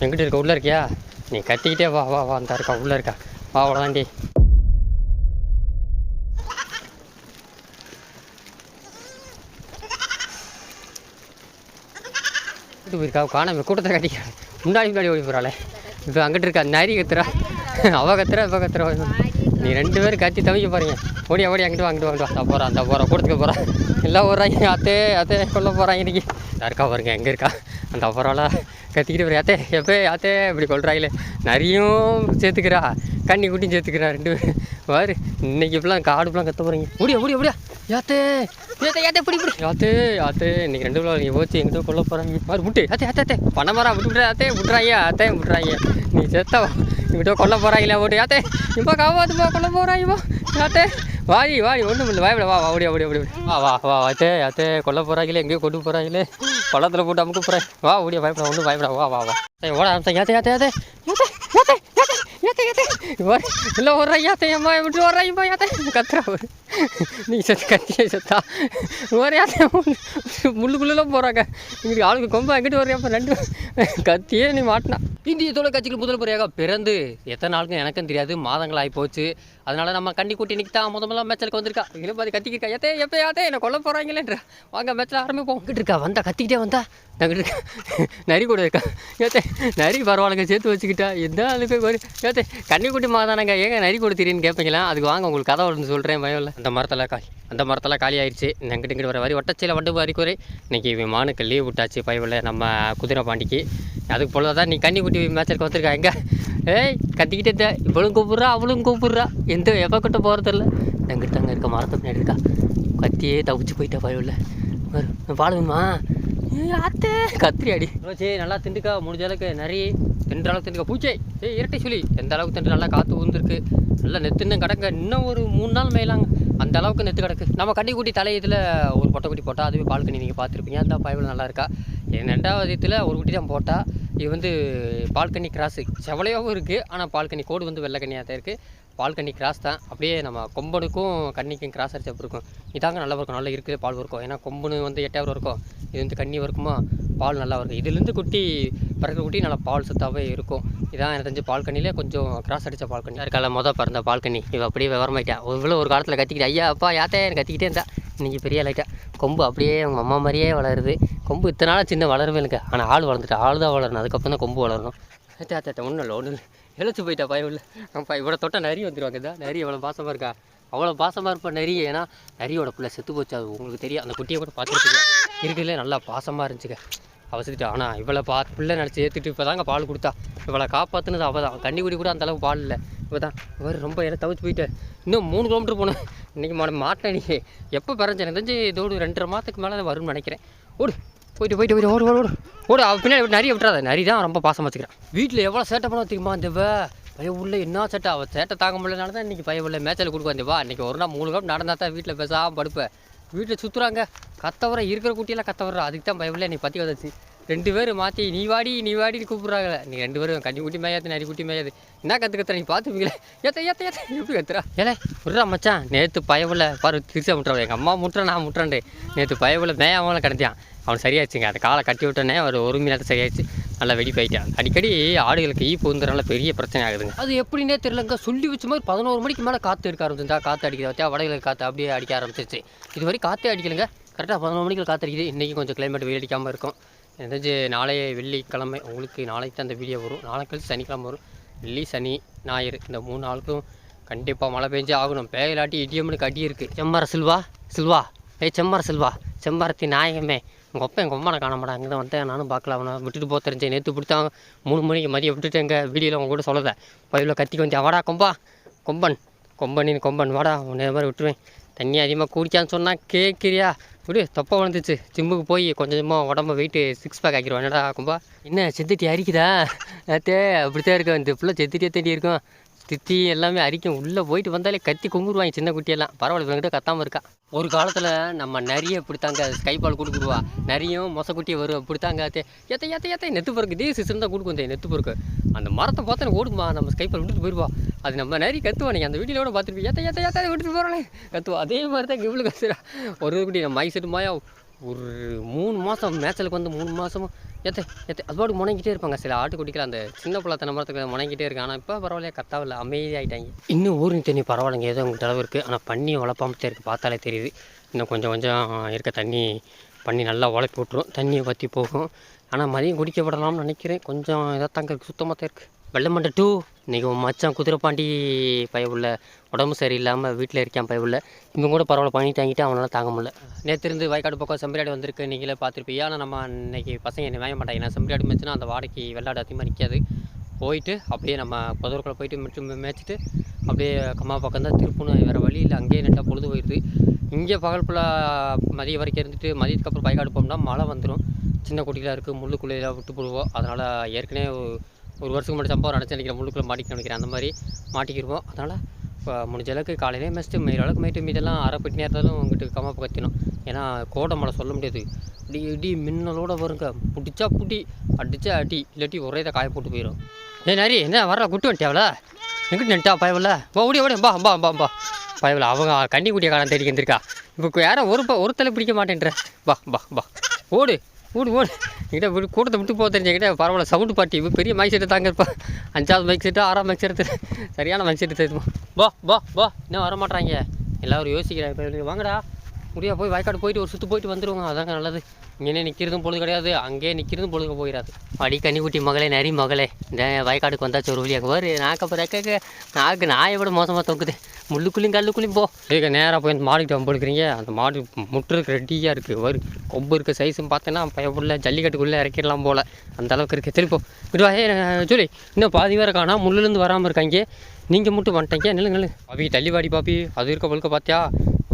எங்கிட்ட இருக்க உள்ளே இருக்கியா? நீ கத்திக்கிட்டே வா வா வா அந்த இருக்கா உள்ளே இருக்கா? வா அவ்வளோதாண்டி போயிருக்கா? காணாம கூட்டத்தை கட்டி முன்னாடி முன்னாடி ஓடி போகிறாளே இப்போ அங்கிட்டு இருக்கா? நரி கத்துறா. அவ கத்துறா இப்போ கத்துறா. நீ ரெண்டு பேரும் கத்தி தவிக்க போறீங்க. ஓடி ஓடி அங்கிட்டு வா, அங்கிட்டு வாங்கிட்டு வா. அந்த போகிறா அந்த போகிறான் கூட்டத்துக்கு போகிறா எல்லாம் ஓடுறாங்க. அத்தே அத்தே கொள்ள போகிறாங்க இன்னைக்கு. இருக்கா பாருங்க எங்கே இருக்கா? அந்த அப்புறம்ல கத்திக்கிட்டு போறியா ஏத்தே எப்போ ஏத்தே இப்படி கொள்றாங்களே நிறையும் சேர்த்துக்கிறா. கண்ணி குட்டியும் சேர்த்துக்கிறா ரெண்டு பேரும். பாரு இன்னைக்கு இப்பெல்லாம் காடு ஃபுல்லாக கத்த போகிறீங்க முடியா முடியா முடியா யாத்தே ஏத்தே ஏத்தே பிடி பிடி. ஏத்தே ஏத்தே இன்னைக்கு ரெண்டு பிள்ளை நீ போச்சு எங்கிட்ட கொல்ல போகிறாங்க பாரு விட்டு. ஏத்தே ஏத்தே ஏத்தே பண்ண மாறா விட்டு விட்டு ஏத்தே விட்றாங்க ஏத்தே விட்றாங்க நீ செத்த இங்கிட்ட கொல்ல போகிறாங்களே ஓட்டு யாத்தே இப்போ காவாத்துப்பா கொல்ல போகிறாங்க யாத்தே வாடி வாடி ஒன்றும் இல்லை வாய்விட வா வா ஓடி ஓடி ஓடி வா வா வா அத்தே அத்தே கொல்ல போகிறாங்களே எங்கேயோ கொண்டு போகிறாங்களே பள்ளத்தில் போட்டு அமுக்கு போகிறேன் வா ஓடிய பயப்பட ஒன்றும் பயப்பட வா வா வா. சரி ஓட ஆரம்பிச்சேன் ஏத்த ஏத்த ஏத்த. ஏத்த ஏத்த ஏத்த ஏத்த இல்லை ஒரு ஐயா தேம்மா ஒரு நீ செத்து கத்தியே செத்தா. ஒரே முள்ளுக்குள்ளெல்லாம் போகிறாங்க இங்கே ஆளுக்கு கொம்பு அங்கிட்டு ஒரு அப்போ ரெண்டு கத்தியே நீ மாட்டினா. இந்திய தொலைக்காட்சிகள் முதல் முறையாக பிறந்து எத்தனை நாளுக்கு எனக்கும் தெரியாது மாதங்கள் ஆகி போச்சு. அதனால் நம்ம கண்ணி கூட்டி இன்னைக்கு தான் முத முதல்ல மேட்சலுக்கு வந்திருக்கா. இங்கே பாதி கத்திக்கிட்டா ஏத்தே எப்போ யாத்தே என்ன கொல்ல போகிறாங்களேன்ற வாங்க மேட்சில் ஆரம்பிப்போம். கிட்ட இருக்கா வந்தா கத்திக்கிட்டே வந்தா. நாங்கள் இருக்கா நரி கூட இருக்கா. ஏத்தே நரி பரவாயில்லைங்க சேர்த்து வச்சுக்கிட்டா. எந்த ஆளுக்கு ஒரு ஏத்தே கன்னிக்குட்டி மாதானங்க ஏங்க நரி கூட தெரியுன்னு கேட்பீங்களா அதுக்கு வாங்க உங்களுக்கு கதை ஒன்று சொல்கிறேன் பயம் இல்லை. அந்த மரத்தில் காலி அந்த மரத்தில் காலி ஆயிடுச்சு எங்கிட்ட இங்கிட்டு வர வரி ஒட்டச்சியில் வண்டு குறை. இன்னைக்கு மானுக்கு லீவ் விட்டாச்சு பயவில் நம்ம குதிரை பாண்டிக்கு. அதுக்கு போல தான் நீ குட்டி மேட்சருக்கு வந்திருக்கா எங்கே? ஏய் கத்திக்கிட்டே இருந்த. இவளும் கூப்பிட்றா அவளும் கூப்பிட்றா. எந்த எப்போ கிட்ட போகிறதில்ல எங்கிட்ட அங்கே இருக்க மரத்தை பின்னாடி இருக்கா. கத்தியே தவிச்சு போயிட்டா பயவில் பாடுமா அத்தே கத்திரி அடி. சரி நல்லா திண்டுக்கா முடிஞ்ச அளவுக்கு நிறைய தின்ற அளவுக்கு திண்டுக்கா பூச்சே ஏய் இரட்டை சொல்லி எந்த அளவுக்கு தின்று நல்லா காற்று ஊந்துருக்கு. நல்லா நெத்துன்னு கிடக்க. இன்னும் ஒரு மூணு நாள் மேலாங்க. அந்த அளவுக்கு நெத்து கிடக்கு. நம்ம கன்னிக்குட்டி தலை இதில் ஒரு பொட்டை குட்டி போட்டால் அதுவே பால்கனி நீங்கள் பார்த்துருப்பீங்க. அந்த பயவில் நல்லா இருக்கா? என் ரெண்டாவது இதில் ஒரு குட்டி தான் போட்டால் இது வந்து பால்கனி கிராஸு. செவலையாகவும் இருக்குது ஆனால் பால்கனி கோடு வந்து வெள்ளைக்கனியாக தான் இருக்குது பால்கனி கிராஸ் தான். அப்படியே நம்ம கொம்பனுக்கும் கன்னிக்கும் கிராஸ் அடிச்சப்போ இருக்கும்? இதாங்க நல்லா இருக்கும் நல்லா இருக்குது பால் இருக்கும் ஏன்னா கொம்பனு வந்து எட்டாயிரம் இருக்கும் இது வந்து கண்ணி இருக்குமா பால் நல்லா இருக்கும் இதுலேருந்து குட்டி பிறகு குட்டி நல்லா பால் சுத்தாகவே இருக்கும். இதான் எனக்கு தெரிஞ்சு பால் கண்ணிலே கொஞ்சம் கிராஸ் அடித்த பால் கண்ணி. இருக்கால மொதல் பிறந்த பால் கண்ணி? இவ அப்படியே விவரமாயிட்டேன் இவ்வளோ ஒரு காலத்தில் கத்திக்கிட்டேன் ஐயா அப்பா யாத்தே எனக்கு கத்திக்கிட்டே இருந்தா. இன்னைக்கு பெரிய லைட்டாக கொம்பு அப்படியே அவங்க அம்மா மாதிரியே வளருது. கொம்பு இத்தனை நாளாக சின்ன வளரவே எனக்கு ஆனால் ஆள் வளர்ந்துட்டு. ஆள் தான் வளரணும். அதுக்கப்புறம் தான் கொம்பு வளரணும். ஏத்தா ஏத்தா ஒன்றும் இல்லை ஒன்றும் இல்லை. எழுத்து போயிட்டா பயம் இல்லை நம்ம இவ்வளோ தொட்டா நரி வந்துடுவாங்க இதா நரி இவ்வளோ பாசமாக இருக்கா? அவ்வளோ பாசமாக இருப்பா நரி ஏன்னா நரியோட பிள்ளை செத்து போச்சு அது உங்களுக்கு தெரியும். அந்த குட்டியை கூட பார்த்துட்டு இருக்குல்ல நல்லா பாசமாக இருந்துச்சுங்க. அவள் செத்துட்டா. ஆனால் இவ்வளோ பா பிள்ளை நினச்சி ஏற்றுட்டு இப்போ தாங்க பால் கொடுத்தா. இவ்வளோ காப்பாற்றுனது அவள் தான் கண்ணி குடி கூட அந்தளவுக்கு பால் இல்லை. இப்போ தான் இவர் ரொம்ப இடம் தவிச்சு போயிட்டேன் இன்னும் மூணு கிலோமீட்டர் போனேன் இன்றைக்கி மாட்டேன் நீ எப்போ பிறஞ்ச தெரிஞ்சு இதோடு ரெண்டரை மாதத்துக்கு மேலே வரும்னு நினைக்கிறேன். ஓடு. போயிட்டு போயிட்டு போயிட்டு ஓடு ஓடு ஓடு. ஓடு அவள் பின்னாடி நிறைய விட்டுறாத. நரி தான் ரொம்ப பாசமாக வச்சுக்கிறான் வீட்டில் எவ்வளோ சேட்டை பண்ண இந்த இவ? பையன் உள்ள என்ன சேட்டை? அவள் சேட்டை தாங்க முடியலனால தான் இன்றைக்கி பையன் உள்ள மேய்ச்சல் கொடுக்க வந்தவா இன்றைக்கி ஒரு நாள் மூணு கிலோமீட்டர் நடந்தா தான் வீட்டில் பேசாமல் படுப்பேன். வீட்டில் சுற்றுறாங்க கத்தவர இருக்கிற குட்டியெல்லாம் கத்தவர. அதுக்கு தான் பயம் இல்லை நீ பற்றி வந்துச்சு. ரெண்டு பேரும் மாற்றி நீ வாடி நீ வாடின்னு கூப்பிட்றாங்கள. நீ ரெண்டு பேரும் கண்ணி குட்டி மேயாது நரி குட்டி மேயாது. என்ன கற்று கத்துற நீ பார்த்துப்பீங்களே ஏத்த ஏத்த ஏத்த. எப்படி கத்துறா? ஏல விட்றா மச்சான். நேற்று பயவில் பாரு திருச்சா முட்டுறா எங்கள் அம்மா முட்டுறேன் நான் முட்டுறேன்டே நேற்று பயவில் மேயாமல் கிடந்தான் அவன் சரியாச்சுங்க. அந்த காலை கட்டி விட்டோன்னே ஒரு ஒரு மணி நேரத்தில் சரியாச்சு நல்லா வெடி போயிட்டான். அடிக்கடி ஆடுகளுக்கு ஈ பூந்துறனால பெரிய பிரச்சனை ஆகுதுங்க. அது எப்படின்னே தெரியலங்க. சொல்லி வச்ச மாதிரி பதினோரு மணிக்கு மேலே காற்று இருக்க ஆரம்பிச்சிருந்தா காற்று அடிக்கிற பார்த்தா வடகிழக்கு காற்று அப்படியே அடிக்க ஆரம்பிச்சிருச்சு. இது வரை காற்றே அடிக்கலைங்க. கரெக்டாக பதினோரு மணிக்கு காற்று அடிக்குது. இன்றைக்கி கொஞ்சம் கிளைமேட் வெயில் அடிக்காமல் இருக்கும். எனக்கு நாளைய வெள்ளிக்கிழமை உங்களுக்கு நாளைக்கு தான் அந்த வீடியோ வரும். நாளைக்கு கழிச்சு சனிக்கிழமை வரும். வெள்ளி சனி ஞாயிறு. இந்த மூணு நாளுக்கும் கண்டிப்பாக மழை பெஞ்சே ஆகணும். பேயிலாட்டி இடியம்னு கட்டி இருக்குது செம்மர சில்வா சில்வா. ஏய் செம்மர சில்வா. செம்மரத்தி நாயகமே. உங்கள் அப்பா எங்கள் அம்மா காண மாட்டாங்க இங்கே தான் வந்தேன். நானும் பார்க்கல. அவனை விட்டுட்டு போக தெரிஞ்சேன். நேற்று பிடிச்சாங்க மூணு மணிக்கு மதியம் விட்டுட்டு எங்கள் வீடியோவில் அவங்க கூட சொல்லலை. பதிவில் கத்திக்கு வந்தேன் வாடா கொம்பா. கொம்பன். கொம்பனின் கொம்பன். வாடா உன்னை மாதிரி விட்டுருவேன். தண்ணி அதிகமாக குடிக்கான்னு சொன்னால் கேட்குறியா விடு தொப்பை விழுந்துச்சு ஜிம்முக்கு போய் கொஞ்சம் கொஞ்சமாக உடம்ப வெயிட்டு சிக்ஸ் பேக் ஆக்கிடுவோம் என்னடா கும்பா? என்ன செத்துட்டி அரிக்குதா? நேத்தே அப்படித்தான் இருக்கும் இந்த ஃபுல்லாக செத்துட்டியே தேடி இருக்கும். தித்தி எல்லாமே அரிக்கும். உள்ளே போயிட்டு வந்தாலே கத்தி கும்பிடுவாங்க சின்ன குட்டியெல்லாம். பரவாயில்ல இவங்ககிட்ட கத்தாமல் இருக்கா? ஒரு காலத்தில் நம்ம நிறைய பிடித்தாங்க ஸ்கைபால் கொடுக்குடுவா நிறையும் மொச குட்டியை வரும் பிடித்தாங்க தே ஏத்த ஏத்த ஏத்த நெத்து பொறுக்கு. இதே சிஸ்டம் தான் கொடுக்கும் இந்த நெத்து பொறுக்கு. அந்த மரத்தை பார்த்தா ஓடுமா நம்ம ஸ்கைபால் விட்டுட்டு போயிடுவா அது நம்ம நிறைய கத்துவா நீங்கள் அந்த வீடியோட பார்த்துருப்பீங்க ஏத்த ஏத்த ஏத்த விட்டுட்டு போகிறானே கத்துவா. அதே மாதிரி தான் இவ்வளோ கத்துறா. ஒரு குட்டி நம்ம மைசெட்டு மாயா ஒரு மூணு மாதம் மேட்சலுக்கு வந்து மூணு மாதமும் ஏத்தே ஏத்தே அதுபாடு முனைக்கிட்டே முணங்கிட்டே இருப்பாங்க. சில ஆட்டுக்குட்டிகள் அந்த சின்ன பிள்ளை மரத்துக்கு முணங்கிட்டே இருக்கு ஆனால் இப்போ பரவாயில்லையா கத்தாவில் அமைதியாகிட்டாங்க இன்னும் ஊரின் தண்ணி பரவாயில்லைங்க. ஏதோ உங்கள்கிட்ட அளவு இருக்குது ஆனால் பண்ணி வளர்ப்பாமத்தே இருக்குது பார்த்தாலே தெரியுது. இன்னும் கொஞ்சம் கொஞ்சம் இருக்க தண்ணி பண்ணி நல்லா உழப்பி விட்ரும் தண்ணியை பற்றி போகும். ஆனால் மதியம் குடிக்கப்படலாம்னு நினைக்கிறேன். கொஞ்சம் இதாக தாங்க இருக்குது சுத்தமாக தான் இருக்குது வெள்ளமண்டை டூ. இன்றைக்கி உன் மச்சான் குதிரைப்பாண்டி பயவுள்ள உடம்பு சரியில்லாமல் வீட்டில் இருக்கான் பயவுள்ள. இவங்க கூட பரவாயில்ல பண்ணி தாங்கிட்டு அவனால் தாங்க முடியல. நேற்று இருந்து வயக்காடு பக்கம் செம்பிராடு வந்திருக்கு நீங்களே பார்த்துருப்பீங்க. ஆனால் நம்ம இன்றைக்கி பசங்க என்ன வாங்க மாட்டாங்க ஏன்னா செம்பிராடு மேய்ச்சினா அந்த வாடகைக்கு வெள்ளாடு அதிகமாக நிற்காது போயிட்டு அப்படியே நம்ம புதருக்குள்ளே போயிட்டு மட்டும் மேய்ச்சிட்டு அப்படியே கம்மா பக்கம் தான் திருப்பணும் வேறு வழி இல்லை. அங்கேயே நெட்டாக பொழுது போயிடுது இங்கே பகல் ஃபுல்லாக மதியம் வரைக்கும் இருந்துட்டு மதியத்துக்கு அப்புறம் வயக்காடு போனோம்னா மழை வந்துடும் சின்ன குட்டிலாம் இருக்குது முள்ளுக்குள்ளையெல்லாம் விட்டு போடுவோம். அதனால் ஏற்கனவே ஒரு- வருஷத்துக்கு முன்னாடி சம்பவம் நடந்து நினைக்கிறேன். முள்ளுக்குள்ளே மாட்டிக்க நினைக்கிறேன். அந்த மாதிரி மாட்டிக்கிருவோம். அதனால் இப்போ முடிஞ்ச அளவுக்கு காலையிலே மேய்ச்சிட்டு மீற அளவுக்கு மேய்ட்டு மீதெல்லாம் அரை நேரத்தாலும் உங்கள்கிட்ட கம்மா கத்தினோம் ஏன்னா கோடை மழை சொல்ல முடியாது. இடி இடி மின்னலோட வருங்க. பிடிச்சா புடி அடித்தா அடி இல்லாட்டி ஒரே இதை காய போட்டு போயிடும் ஏ நரி என்ன வர குட்டு வந்துட்டியாவில எங்கிட்ட நின்ட்டா பயவில்ல? பா ஓடி ஓடி பா பா பா பா பயவில்ல. அவங்க கண்ணி குட்டியை காலம் தேடி வந்திருக்கா இப்போ யாரும் ஒரு ஒருத்தலை ஒரு தலை பிடிக்க மாட்டேன்ற. பா பா பா ஓடு. ஓடு ஓடு. என்கிட்ட விட்டு கூட்டத்தை விட்டு போக தெரிஞ்சக்கிட்ட பரவாயில்ல சவுண்டு பாட்டி இப்போ பெரிய மைக் செட்டு தாங்க இருப்பா. அஞ்சாவது மைக் செட்டு ஆறாம் மைக் செட்டு சரியான மைக் செட்டு தெரியுமா? போ போ போ. இன்னும் வர மாட்றாங்க எல்லோரும் யோசிக்கிறாங்க இப்போ வாங்கடா. முடியா போய் வயக்காடு போயிட்டு ஒரு சுற்று போயிட்டு வந்துருவாங்க அதாங்க நல்லது. இங்கே நிற்கிறதும் பொழுது கிடையாது. அங்கேயே நிற்கிறதும் பொழுது போயிடாது. அடி கன்னிக்குட்டி மகளே நரி மகளே. இந்த வயக்காடுக்கு வந்தாச்சு ஒரு வழியாக. வரு நாக்க ரெக்க நாக்கு நாயை விட மோசமாக தொங்குது. முள்ளுக்குள்ளேயும் கல்லுக்குள்ளேயும் போ. இங்கே நேராக போய் அந்த மாடுக்கிட்ட வம்பளுக்குறீங்க அந்த மாடு முட்டுறதுக்கு ரெடியாக இருக்குது வரு கொம்பு இருக்க சைஸும் பார்த்தேன்னா பயப்புள்ள ஜல்லிக்கட்டுக்குள்ளே இறக்கிடலாம் போல். அந்த அளவுக்கு இருக்குது திருப்போ விடுவா ஏ சொல்லி இன்னும் பாதி வேறு காணா முள்ளுலேருந்து வராமல் இருக்காங்க. நீங்கள் மட்டும் வந்துட்டீங்க. நில்லு நில்லு பாபி தள்ளி வாடி அது இருக்க பொழுக்க பார்த்தியா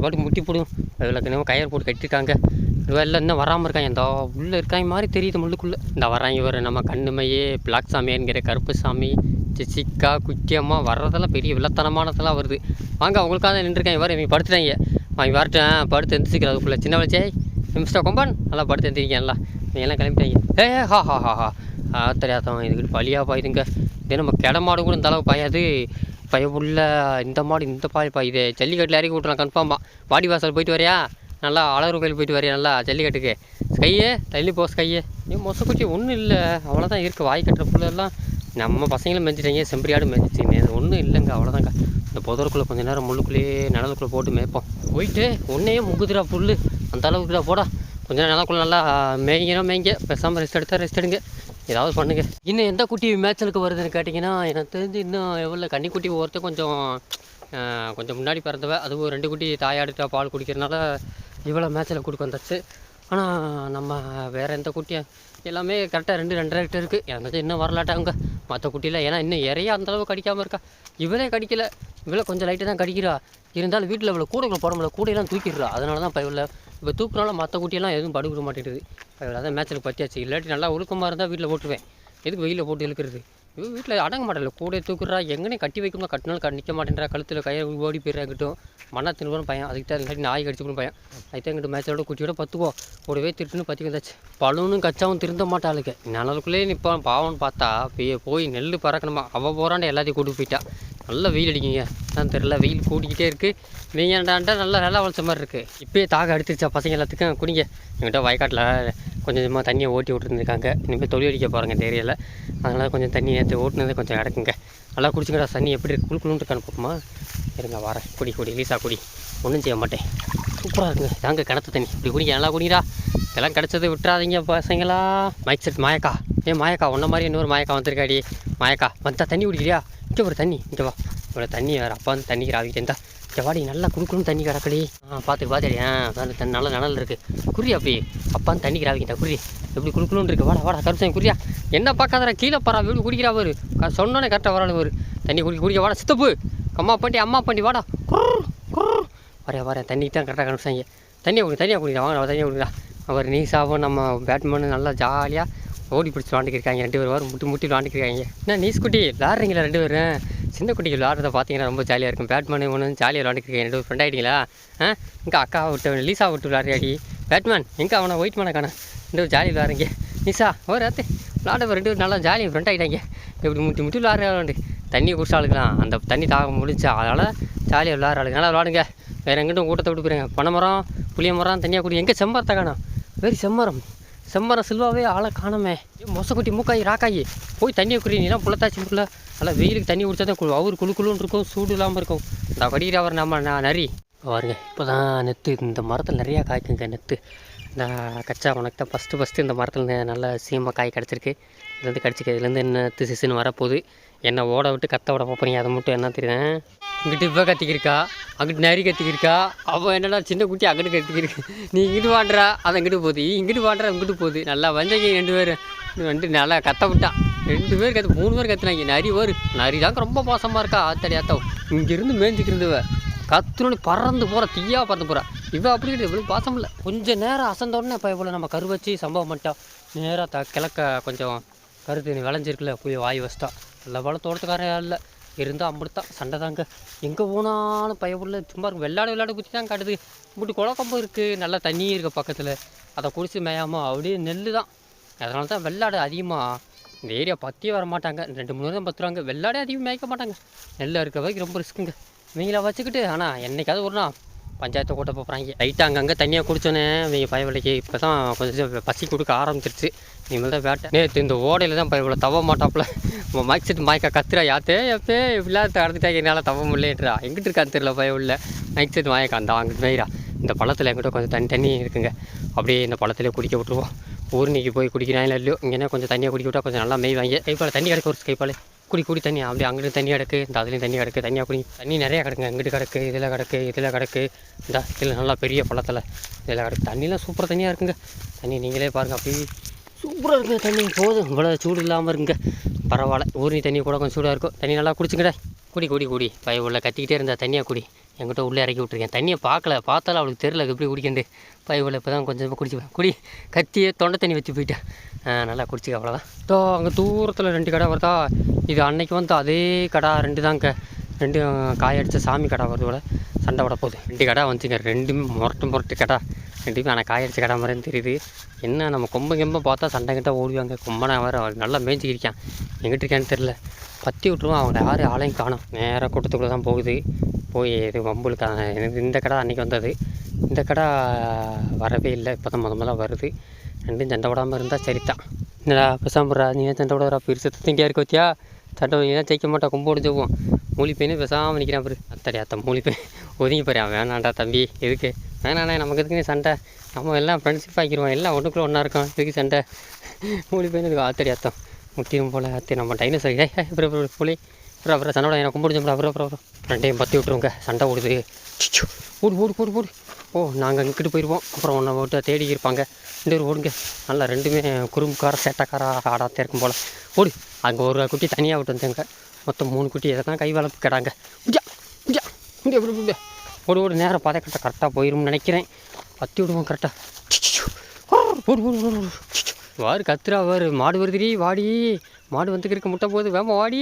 பாட்டுக்கு முட்டி போடும் அதில் என்னமோ கயிறு போட்டு கட்டிருக்காங்க இல்லை இன்னும் வராமல் இருக்காங்க. இந்த உள்ளே இருக்காங்க மாதிரி தெரியுது முள்ளுக்குள்ளே. இந்த வராங்க இவர். நம்ம கண்ணுமையே பிளாக் சாமியாங்கிற கருப்பு சாமி ஜெசிக்கா குக்கியம்மா வர்றதெல்லாம் பெரிய விளத்தனமானதெல்லாம் வருது. வாங்க அவங்களுக்காக நின்றுருக்கேன். இவர் இவங்க படுத்துட்டாங்க. அவன் வரட்டேன் படுத்து எந்திரிச்சிக்கிற அதுக்குள்ளே. சின்ன வளச்சே மிஸ்டர் கொம்பன். நல்லா படுத்து எந்திரிக்கேன்ல நீங்க எல்லாம் கிளம்பிட்டாங்க. ஏ ஹா ஹா ஹா ஹா. ஆத்தரியாத்தம் இதுக்கு பழியாக பாயுதுங்க இதே நம்ம கிடமாடு கூட இந்த அளவுக்கு பாயாது. பயமுள்ள இந்த மாடு இந்த பாய் இது ஜல்லிக்கட்டில் இறக்கி விட்றான் கன்ஃபார்மாக வாடி வாசல் போயிட்டு வரியா? நல்லா அழகர் கோயில் போயிட்டு வரியா நல்லா ஜல்லிக்கட்டுக்கு? ஸ்கையே தள்ளி போ ஸ்கையே. ஏன் மொசக்குச்சி ஒன்றும் இல்லை. அவ்வளோதான் இருக்குது வாய் கட்டுற பிள்ளைலாம் நம்ம பசங்களும் மெஞ்சிட்டாங்க செம்பரியாடு மெஞ்சிச்சிங்க. ஒன்றும் இல்லைங்க அவ்வளோதாங்க இந்த புதருக்குள்ளே கொஞ்சம் நேரம் முள்ளுக்குள்ளேயே நிழலுக்குள்ளே போட்டு மேய்ப்போம். போயிட்டு ஒன்றையே முகுதுரா புல் அந்த அளவுக்கு தான் போடா. கொஞ்சம் நேரம் நிலக்குள்ளே நல்லா மேய்ங்கணும் மேய்ங்க. பேசாமல் ரெஸ்ட் எடுத்தால் ரெஸ்ட் எடுங்க. ஏதாவது பண்ணுங்க. இன்னும் எந்த குட்டி மேய்ச்சலுக்கு வருதுன்னு கேட்டிங்கன்னா எனக்கு தெரிஞ்சு இன்னும் எவ்வளோ கன்னிக்குட்டி ஒருத்தர் கொஞ்சம் கொஞ்சம் முன்னாடி பிறந்தவ அதுவும் ரெண்டு குட்டி தாயாடிட்டா பால் குடிக்கிறனால இவ்வளோ மேய்ச்சலுக்கு கொடுக்க வந்தாச்சு. ஆனால் நம்ம வேறு எந்த குட்டியும் எல்லாமே கரெக்டாக ரெண்டு ரெண்டரை கிட்ட இருக்குது எனக்கு இன்னும் வரலாட்டாங்க மற்ற குட்டியில் ஏன்னா இன்னும் இறைய அந்தளவுக்கு கடிக்காமல் இருக்கா. இவளே கடிக்கல. இவ்வளோ கொஞ்சம் லைட்டாக தான் கடிக்கிறா. இருந்தாலும் வீட்டில் இவ்வளோ கூடைகளை போட முடியல. கூடையெல்லாம் தூக்கிடுறா. அதனால தான் இப்போ இவ்வளோ இப்போ தூக்குறாலும் மற்ற குட்டியெல்லாம் எதுவும் படுக்க மாட்டேங்குது. இப்போ அதான் மேட்ச்சில் பற்றியாச்சு இல்லாட்டி நல்லா ஒழுக்கமாக இருந்தால் வீட்டில் போட்டுருவேன். எதுக்கு வெயிலில் போட்டு இழுக்கிறது? இவ வீட்டில் அடங்க மாட்டேன் கூட தூக்குறா. எங்கனே கட்டி வைக்கணும் கட்டினாலும் க நிற்க மாட்டேன்றா. கழுத்தில் கையை ஓடி போயிடுறாங்கட்டும் மண்ணா தின்னு பையன். அதுக்கு தான் இல்லாட்டி நாய் கடிச்சு போன பையன். அதுக்கு எங்கிட்ட மேட்சோட குட்டியோட பத்துவோம் கூடவே திருட்டுன்னு பற்றி வந்தாச்சு. பலூனும் கச்சாவும் திருந்த மாட்டாளுக்கு நிழலுக்குள்ளேயே நிற்பான் பாவம்னு பார்த்தா போய் போய் நெல் பறக்கணுமா? அவள் போகிறான்னு எல்லாத்தையும் கூட்டு போயிட்டா. நல்லா வெயில் அடிக்குங்க. தான் தெரில வெயில் கூட்டிக்கிட்டே இருக்குது வெய்யாண்டாண்டா நல்லா நல்லா வளர்ச்ச மாதிரி இருக்குது இப்போயே தாக எடுத்துருச்சா பசங்க எல்லாத்துக்கும்? குடிங்க. எங்கிட்ட வயக்காட்டில் கொஞ்சம் கொஞ்சமாக தண்ணியை ஓட்டி விட்டுருந்துருக்காங்க. இனிமேல் தொழில் அடிக்க போகிறாங்க இந்த ஏரியாவில் அதனால் கொஞ்சம் தண்ணி நேற்று ஓட்டுனது கொஞ்சம் கிடக்குங்க நல்லா குடிச்சுங்கடா தண்ணி எப்படி இருக்கு? குளு குளுன்னு இருக்கான்னு பார்ப்போமா? இருங்க வரேன். குடி குடி லீசா குடி. ஒன்றும் செய்ய மாட்டேன். சூப்பராக இருக்குங்க. தாங்க கிணத்து தண்ணி? இப்படி குடிங்க நல்லா குடிங்கடா. இதெல்லாம் கிடச்சது விட்டுறாதீங்க பசங்களா. Mic set மாயக்கா. ஏ மாயக்கா உன்ன மாதிரி இன்னொரு மாயக்கா வந்திருக்காடி. மாயக்கா வந்தா தண்ணி குடிக்கிறியா? இங்கே ஒரு தண்ணி இங்கே வா. இவ்வளோ தண்ணி வேறு அப்பா வந்து தண்ணி ராவிட்டு இருந்தா. இங்கே வாடி நல்லா குடுக்கணும் தண்ணி கிடக்கலி ஆ பார்த்து பார்த்துடி ஆ தண்ணி நல்ல நிழல் இருக்குது குறி அப்படி. அப்பா வந்து தண்ணி ராவிக்கிட்டா குறி எப்படி குடுக்கணும்னு இருக்கு. வாடா வாடா கருசாமி குறியா என்ன பார்க்காதடா கீழே பரா வீடு குடிக்கிறா ஒரு சொன்னோன்னே கரெக்டாக வரானு ஒரு தண்ணி குடி குடிக்க வாடா சித்தப்பு அம்மா பாண்டி அம்மா பாண்டி வாடா. குர் குர்ர். வரேன் வரேன் தண்ணி தான் கரெக்டாக கண்டுச்சாங்க தண்ணியை குடி தனியாக குடிடா வாங்க தண்ணியை குடிடா. அவர் நீசாவும் நம்ம பேட்மேனு நல்லா ஜாலியாக ஓடி பிடிச்சி விளாண்டுக்கிருக்காங்க. ரெண்டு பேர் வாரம் முட்டி முட்டி விளாண்டுக்கிருக்காங்க. என்ன நீஸ் குட்டி? விளாட்றீங்களா ரெண்டு பேரும்? சின்ன குட்டிக்கு விளாட்றத பார்த்தீங்கன்னா ரொம்ப ஜாலியாக இருக்கும். பேட்மேன் ஒன்று ஜாலியாக விளாண்டுக்கிருக்கீங்க. ரெண்டு பேர் ஃப்ரெண்ட் ஆகிட்டீங்களா ஆ? இங்கே அக்கா விட்டு லீசா விட்டு விளாட்றியாடி? பேட்மேன் எங்கே அவனை? ஒயிட் மேனை காணா ரெண்டு பேர் ஜாலியாக விளாட்றீங்க. நிசா ஒரு ராத்து விளாட ரெண்டு பேரும் நல்லா ஜாலியாக ஃப்ரெண்ட் ஆகிட்டாங்க இப்படி முட்டி முட்டி விளாட்றாங்க தண்ணி குடிச்சாளுக்கலாம் அந்த தண்ணி தாகம் முடிஞ்சா அதனால் ஜாலியாக விளாட்றாளுங்க நல்லா விளாடுங்க. வேறு எங்கிட்டும் கூட்டத்தை விட்டு போயிருங்க. பனை மரம் புளிய மரம் தனியாக குடி. எங்கே செம்மரத்தை காணும்? வெரி செம்மரம் செம்மரம் சில்வாவே ஆளை காணமே. மொசக்குட்டி மூக்காயி ராக்காயி. போய் தண்ணியை குடி நீலாம் புள்ளத்தாச்சி முள்ள நல்லா வெயிலுக்கு தண்ணி குடிச்சா தான் அவர் குளு குளுன்னு இருக்கும் சூடு இல்லாமல் இருக்கும். இந்த வடிகிற அவர் நம்ம நான் நரி. பாருங்க இப்போ தான் நெத்து இந்த மரத்தில் நிறையா காய்க்குங்க நெத்து. இந்த கச்சா உனக்கு தான் ஃபஸ்ட்டு ஃபஸ்ட்டு இந்த மரத்தில் நல்லா சீமா காய் கிடச்சிருக்கு. இதுலேருந்து கிடச்சிக்க இதுலேருந்து என்ன நெத்து சிசுன்னு வரப்போகுது. என்ன ஓட விட்டு கத்த விட போகிறீங்க அதை மட்டும் என்ன தெரியுது? இங்கிட்டு இப்போ கத்திக்கிருக்கா அங்கிட்டு நரி கத்திக்கிருக்கா அவள் என்னடா சின்ன குட்டி அங்கிட்டு கத்திக்கிருக்கு. நீ இங்கிட்டு வாடுறா அதை இங்கிட்டு போகுது. இங்கிட்டு வாடுறா இங்கிட்டு போகுது. நல்லா வந்தங்க ரெண்டு பேர். ரெண்டு நல்லா கத்த விட்டான் ரெண்டு பேர் கத்து மூணு பேர் கத்துனாங்க. நரி வரு நரி தாங்க ரொம்ப மோசமாக இருக்கா ஆத்தடி ஆத்தம் இங்கேருந்து மேய்ஞ்சிக்கிருந்துவ கத்துனோன்னு பறந்து போகிற தீயா பறந்து போகிறா இவன் அப்படி கிடையாது இவ்வளோ பாசம் இல்லை. கொஞ்சம் நேரம் அசந்த உடனே இப்போ இவ்வளோ நம்ம கரு வச்சு சம்பவம் பண்ணிட்டோம். நேராக த கிழக்க கொஞ்சம் கருத்து விளைஞ்சிருக்குல்ல போய் வாய் வச்சிட்டா நல்ல பல தோட்டத்துக்காரன் இல்லை. இருந்தால் அப்படித்தான் சண்டை தாங்க. எங்கே போனாலும் பயப்புள்ள சும்மா இருக்கும். வெள்ளாடு விளையாட குச்சி தான் காட்டுது. இப்படி குளக்கம்பு இருக்குது நல்லா தண்ணியும் இருக்குது பக்கத்தில். அதை குடிச்சு மேயாமல் அப்படியே நெல் தான் அதனால தான் வெள்ளாடு அதிகமாக இந்த ஏரியா பற்றியே வர மாட்டாங்க. ரெண்டு மூணு தான் பத்துருவாங்க வெள்ளாடே அதிகம் மேய்க்க மாட்டாங்க. நெல் இருக்கிற வரைக்கும் ரொம்ப ரிஸ்க்குங்க இவங்கள வச்சுக்கிட்டு ஆனால் என்னைக்காவது ஒரு நாள் பஞ்சாயத்தை கூட்ட போகிறாங்க லைட்டாக அங்கங்கே தண்ணியாக குடிச்சோன்னே இவங்க பயவலைக்கு இப்போ தான் கொஞ்சம் பசி கொடுக்க ஆரம்பிச்சிருச்சு. இனிமேல் தான் வேட்டை. நேற்று இந்த ஓடையில் தான் இவ்வளோ தவ மாட்டாப்புல. மைக் செட் மாய்க்கா கத்துறா யாத்தே எப்பே இப்படிலாம் தடுத்துட்டாங்க என்னால் தவ முடியலன்றா எங்கிட்டு இருக்கான்னு தெரியல பயவில் மைக் செட் மாயக்கா அந்த அங்கிட்டு மேய்ரா இந்த பழத்தில் எங்கிட்ட கொஞ்சம் தண்ணி தண்ணி இருக்குங்க. அப்படியே இந்த பள்ளத்திலே குடிக்க விட்ருவோம் ஊர்னிக்கு போய் குடிக்கிறாங்களா இல்லையோ இங்கேனா கொஞ்சம் தண்ணியை குடிக்க விட்டா கொஞ்சம் நல்லா மேய்வாங்க. கைப்பால் தண்ணி கிடைக்க ஒரு கைப்பால் குடி குடி தண்ணி. அப்படி அங்கிட்டு தண்ணி கிடக்கு இந்த அதுலேயும் தண்ணி கிடக்கு தண்ணியாக குடி. தண்ணி நிறையா கிடக்குங்க. இங்கிட்டு கிடக்கு இதில் கிடக்கு இதில் கிடக்கு. இந்த இதில் நல்லா பெரிய பள்ளத்தில் இதில் கிடக்கு. தண்ணிலாம் சூப்பராக தண்ணியாக இருக்குங்க. தண்ணி நீங்களே பாருங்கள் அப்படியே சூப்பராக இருக்குங்க தண்ணி. போதும் இவ்வளோ சூடு இல்லாமல் இருக்குங்க. பரவாயில்ல. ஊர்னி தண்ணி கூட கொஞ்சம் சூடாக இருக்கும். தண்ணி நல்லா குடிச்சுங்கடா. குடி குடி குடி. பய உள்ள கத்திக்கிட்டே இருந்தால் தண்ணியாக குடி. என்கிட்ட உள்ளே இறக்கி விட்ருக்கேன் தண்ணியை பார்க்கல. பார்த்தாலும் அவளுக்கு தெரில எப்படி குடிக்கண்டு பய இப்போ தான் கொஞ்சமாக குடிச்சு குடி. கத்தியே தொண்டை தண்ணி வச்சு போயிட்டேன் நல்லா குடிச்சிக்க அவ்வளோதான் தோ அங்கே தூரத்தில் ரெண்டு கடை வருதா? இது அன்னைக்கு வந்து அதே கடை ரெண்டு தாங்க ரெண்டு காயடித்த சாமி கடை வருது போல. சண்டை விட போகுது. ரெண்டு கடை வந்துச்சுங்க ரெண்டுமே முரட்டு முரட்டு கடை. ரெண்டுமே ஆனால் காயடிச்ச கடை மாதிரின்னு தெரியுது. என்ன நம்ம கொம்பை கெம்ப பார்த்தா சண்டை கிட்ட ஓடுவாங்க. கொம்பனை வேறு நல்லா மேய்ஞ்சிக்கிருக்கான் எங்கிட்ட இருக்கான்னு தெரில பற்றி விட்ருவோம் அவங்க யாரும் ஆளையும் காணும். நேராக கூட்டத்துக்குள்ளே தான் போகுது. போய் இது வம்புலுக்கான இந்த கடை அன்றைக்கி வந்தது. இந்த கடை வரவே இல்லை. இப்போ தான் முத முதல்ல வருது. ரெண்டும் சண்டை விடாமல் இருந்தால் சரிதான். என்னடா பேசாமடா நீ ஏன் சண்டை விடாதா பெருசு திண்டியாக இருக்க வச்சியா சண்டை ஏன் ஜெயிக்க மாட்டா? கொம்பு ஒடிஞ்சுவோம் மூலி பையனு பேசாமல் நிற்கிறான் பாரு. அத்தடி அத்தை மூலி பையன் ஒதுங்கி போறியா வேணாண்டா தம்பி. எதுக்கு? வேணாண்ணே நமக்கு எதுக்குன்னு சண்டை? நம்ம எல்லாம் ஃப்ரெண்ட்ஷிப் ஆக்கிடுவோம். எல்லாம் ஒன்றுக்குள்ளே ஒன்றா இருக்கோம். எதுக்கு சண்டை? மூலி பையன் இதுக்கு ஆத்தடி அத்தம் முட்டியும் போல். அத்தை நம்ம டைனோசர் புலி. அப்புறம் அப்புறம் சண்டை எனக்கு கும்பிடுச்சோம்ல அப்புறம் அப்புறம் அப்புறம் ரெண்டையும் பற்றி விட்ருவோங்க சண்டை ஓடுது சிச்சு ஓடு ஓடு ஓடு ஓடு. ஓ நாங்கள் இங்கிட்டு போயிடுவோம் அப்புறம் உன்னை விட்டு தேடி இருப்பாங்க. ரெண்டு பேரும் ஓடுங்க. நல்லா ரெண்டுமே குறும்புக்கார சேட்டைக்கார ஆடாத்தே இருக்கும் போல். ஓடு. அங்கே ஒரு குட்டி தனியாக விட்டு வந்தாங்க மொத்தம் மூணு குட்டி எதை தான் கை வளர்ப்பு கேட்டாங்க புஜா புஜா முடியா முடியா முடியா ஓடு ஓடு. நேரம் பாதை கரெக்டாக கரெக்டாக போயிரும்னு நினைக்கிறேன். பற்றி விடுவோம் கரெக்டாக ஓடு ஓடு ஓடு ஓடு வாரு கத்துறா வாரு. மாடு வருதுடி வாடி. மாடு வந்துக்கு முட்டை போகுது. வேமா வாடி.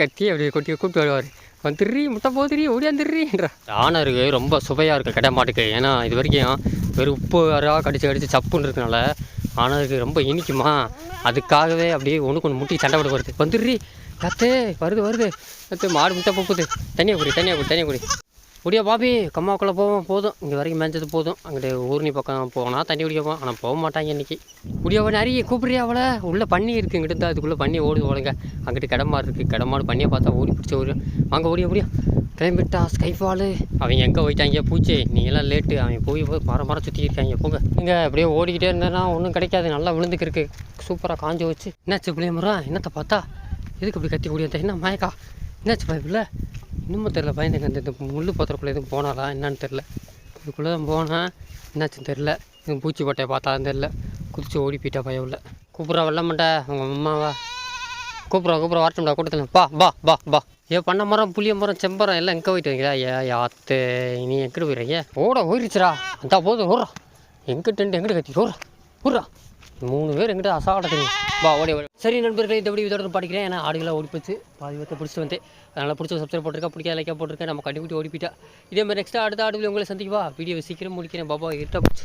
கத்தி அப்படியே கொட்டி கூப்பிட்டு வருவார். வந்துடுறி முட்டை போதுரி ஓடியாந்துடுறின்ற ஆனருக்கு ரொம்ப சுவையாக இருக்குது கடை மாட்டுக்கு. ஏன்னா இது வரைக்கும் வெறும் உப்பு வராக கடிச்சு கடிச்சு சப்புன்னு இருக்கனால ஆனருக்கு ரொம்ப இனிக்குமா? அதுக்காகவே அப்படியே ஒன்றுக்கு ஒன்று முட்டி சண்டை போட வருது. வந்துடுறி கத்தே வருது வருது. கத்து மாடு முட்டை போகுது. தனியாக குடி தனியாக குடி தனியாக குடி. முடியா பாபி கம்மாக்குள்ளே போவோம். போதும். இங்கே வரைக்கும் மேய்ஞ்சது போதும். அங்கிட்டு ஊர்னி பக்கம் போனால் தண்ணி குடிக்க போவோம் ஆனால் போக மாட்டாங்க இன்றைக்கி முடியாவ நிறைய கூப்பிட்றியா அவளை? உள்ளே பண்ணி இருக்குது இங்கிட்டு தான் அதுக்குள்ளே பண்ணி ஓடுது போலங்க அங்கிட்டு கடமாடு இருக்குது கிடமாடு பண்ணியை பார்த்தா ஓடி பிடிச்சி ஓடி வாங்க ஓடியா ஓடியா. கிளம்பிட்டா ஸ்கைஃபாலு அவங்க எங்கே போயிட்டாங்க? பூச்சி நீங்களாம் லேட்டு அவன் போய் போய் மரம் மரம் சுற்றி இருக்காங்க. போங்க. இங்கே அப்படியே ஓடிக்கிட்டே இருந்தேன்னா ஒன்றும் கிடைக்காது. நல்லா விழுந்துக்கிருக்கு சூப்பராக காஞ்சி வச்சு என்னாச்சு பிள்ளைய மரம் என்னத்தை பார்த்தா? எதுக்கு அப்படி கத்தி ஓடியா என்ன மயக்கா? என்னாச்சு பயப்பில்ல இன்னமும் தெரில பயந்துங்க இந்த இந்த முள் பத்திரக்குள்ளே எதுவும் போனாலா என்னன்னு தெரில இதுக்குள்ளே தான் போனேன் என்னாச்சுன்னு தெரில இது பூச்சி பட்டையை பார்த்தாலும் தெரில குதிச்சு ஓடி போயிட்டா பயம் இல்லை கூப்பிட்றா வெள்ள மாட்டேன் உங்கள் அம்மாவா? கூப்பிட்றா கூப்பிட்றா வரட்டும்டா கூட்டத்தில் பா பா பா பா. ஏ பண்ண மரம் புளிய மரம் செம்பரம் எல்லாம் எங்கே போயிட்டு வைக்கிறா ஏ யாத்து நீ எங்கிட்டு போயிடுறீங்க ஓட ஓடிடுச்சுடா அந்த போதும் ஓடுறா. எங்கிட்ட எங்கிட்ட கத்தி ஓடுறா ஓடுறா. மூணு பேர் எங்கிட்ட அசாட வா ஓடி ஓடி. சரி நண்பர்களே இந்த வீடியோ தொடர்ந்து படிக்கிறேன் ஏன்னா ஆடுகளை ஓடி போச்சு பாதி பேர்த்த பிடிச்சிட்டு வந்தேன். அதனால் பிடிச்ச சப்ஸ்கிரைப் போட்டிருக்கா பிடிக்காத லைக்காக போட்டிருக்கேன் நம்ம கண்டுபிடி ஓடி போயிட்டா. இதே மாதிரி நெக்ஸ்ட் அடுத்த ஆடுகளை உங்களை சந்திக்குவா? வீடியோ சீக்கிரம் முடிக்கிறேன். பாபா இருட்டா போச்சு.